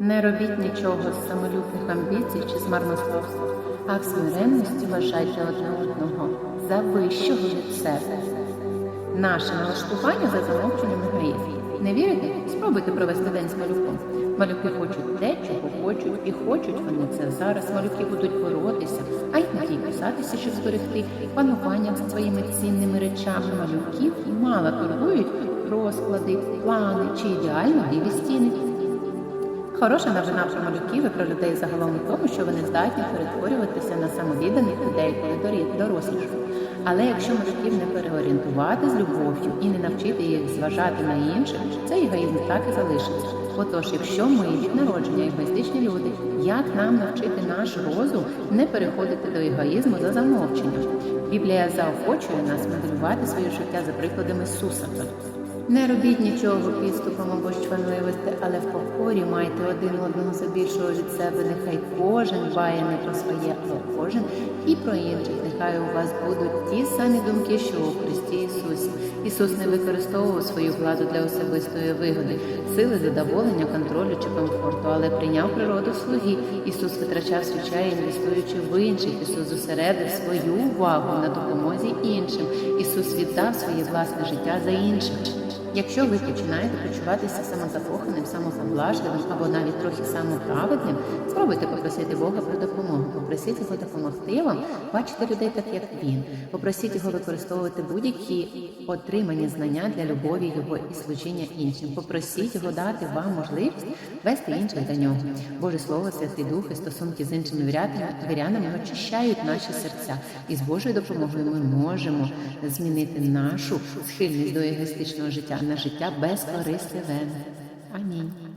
Не робіть нічого з самолюбних амбіцій чи з марнославства, а в смиренності вважайте одне одного за вищого від себе. Наше налаштування за замовченням егоїзму. Не вірите? Спробуйте провести день з малюком. Малюки хочуть те, чого хочуть, і хочуть вони це зараз. Малюки будуть боротися, а й надій писатися, щоб зберегти панування над своїми цінними речами. Малюків мало турбують розклади, плани чи ідеально білі стіни. Хороша новина про малюків і про людей загалом у тому, що вони здатні перетворюватися на самовідданих людей, коли дорі- дорослішають. Але якщо малюків не переорієнтувати з любов'ю і не навчити їх зважати на інших, цей егоїзм так і залишиться. Отож, якщо ми від народження егоїстичні люди, як нам навчити наш розум не переходити до егоїзму за замовченням? Біблія заохочує нас моделювати своє життя за прикладом Ісуса. Не робіть нічого підступом або чванливості, але в покорі майте один одного за більшого від себе. Нехай кожен дбає не про своє, а кожен і про інших. Нехай у вас будуть ті самі думки, що у Христі Ісусі. Ісус не використовував свою владу для особистої вигоди, сили задоволення, контролю чи комфорту, але прийняв природу слуги. Ісус витрачав свій час, інвестуючи в інших. Ісус зосередив свою увагу на допомозі іншим. Ісус віддав своє власне життя за інших. Якщо ви починаєте почуватися самозакоханим, самоповлажливим або навіть трохи самоправедним, спробуйте попросити Бога про допомогу. Попросіть його допомогти вам бачити людей так, як він. Попросіть його використовувати будь-які отримані знання для любові його і служіння іншим. Попросіть його дати вам можливість вести інших до нього. Боже Слово, Святий Дух і стосунки з іншими вірянами, очищають наші серця. І з Божою допомогою ми можемо змінити нашу схильність до егоїстичного життя на життя безкорисливе. Амінь.